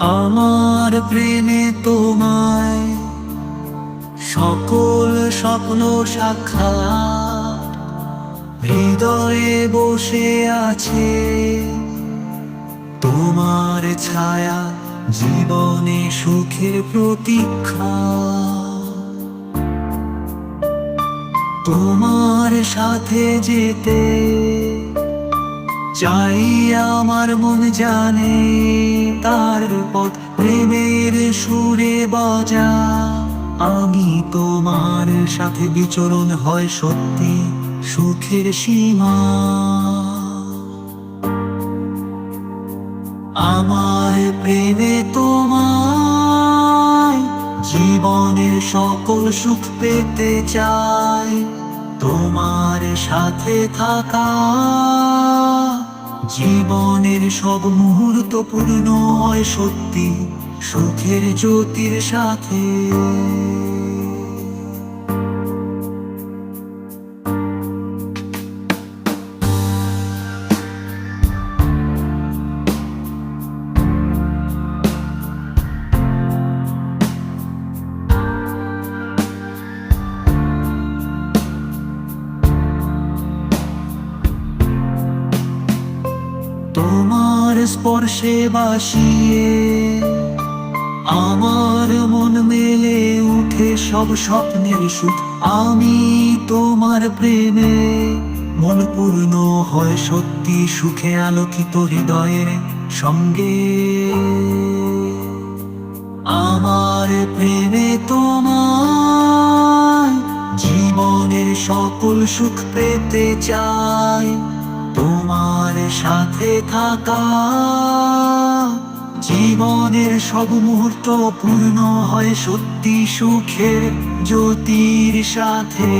আমার প্রেমে তোমায় সকল স্বপ্ন সাক্ষাৎ। হৃদয়ে বসে আছে তোমার ছায়া, জীবনে সুখের প্রতীক্ষা। তোমার সাথে যেতে চাই, আমার মন জানে। পথ, প্রেমের সুরে বাজা। আমি তোমার সাথে বিচরণ হয় সত্যি, সুখের সীমা। আমার প্রেমে তোমায় জীবনের সকল সুখ পেতে চাই। তোমার সাথে থাকা জীবনের সব মুহূর্ত পূর্ণ হয় সত্যি সুখের জ্যোতির সাথে। তোমার স্পর্শে বাসিয়ে আমার মন মেলে উঠে সব স্বপ্নের সুখ। আমি তোমার প্রেমে মন পূর্ণ হয় সত্যি সুখে আলোকিত হৃদয়ের সঙ্গে। আমার প্রেমে তোমার জীবনের সকল সুখ পেতে চাই। তোমার সাথে থাকা। জীবনের সব মুহূর্ত পূর্ণ হয় সত্যি সুখের জ্যোতির সাথে।